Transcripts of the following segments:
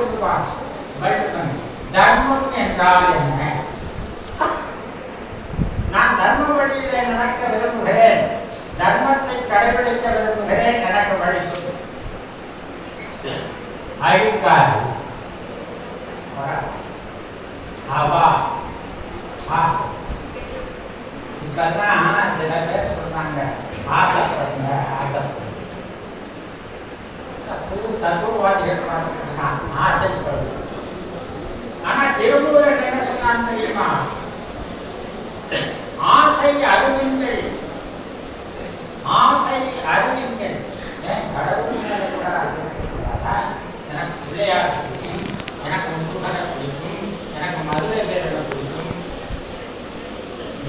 சொல்லுவார் வள்ளுவன் தர்மம் என்றால் என்ன நான் தர்ம வழியிலே நடக்க விரும்புகிறேன் தர்மத்தை கடைபிடிக்க விரும்புகிறேன் எனக்கு வழி சொல்லு அழுக்காது அவா ஆசை இப்பெல்லாம் சில பேர் சொன்னாங்க ஆசைப்படுங்க ஆசைப்படுங்க தத்துவவாதிகள் நான் ஆசைப்படுங்க ஆனா திருமூலர் என்ன சொன்னான் தெரியுமா? ஆசை அறிவிங்கள் ஆசை அறிவிங்கள் ஏன் கடவுள் எனக்கு பிள்ளையார் எனக்கு பிடிக்கும் எனக்கு மதுரை வீரனை பிடிக்கும்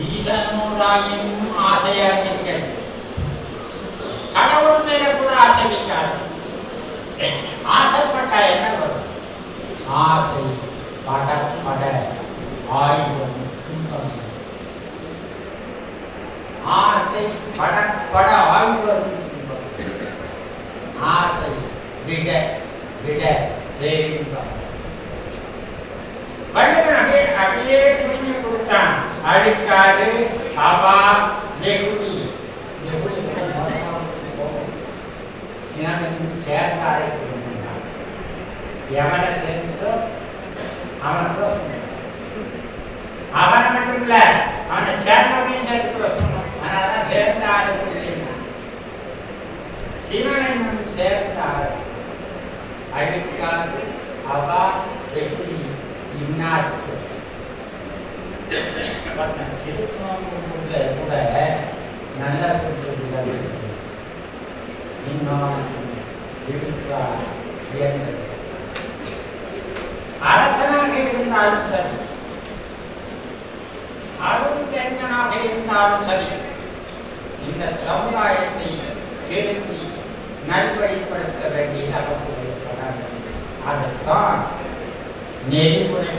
ஈசனூராயும் ஆசை அறிவிங்கள் ஆசை பட பட ஆயுதம் துன்பம் ஆசை பட பட ஆயுதம் துன்பம் ஆசை விட விட பேரின்பம் வள்ளுவன் அப்படியே அப்படியே புரிஞ்சு கொடுத்தான் அழுக்காது அவா வெகுளி வெகுளி சேர்ந்தாரை திரும்பினான் எவனை சேர்ந்தோ அவனுக்கு அவனை மட்டும் இல்ல அவனை சேர்ந்தவனையும் சேர்த்து அதனாலதான் சேர்ந்த ஆளுக்கு இல்லைன்னா. சிவனை மட்டும் சேர்ந்த ஆளு அழுக்காது அவா வெற்றி இன்னாருக்கு திருச்செந்தூர்ல கூட நல்ல சொல்றது இன்னும் இருக்கா உயர்ந்தது அரசனாக இருந்தாலும் சரி அருள் தெங்கனாக இருந்தாலும் சரி இந்த சமுதாயத்தை திருத்தி நல்வழிப்படுத்த வேண்டியது அவர்களுடைய கடமை அதைத்தான் நெறிமுறை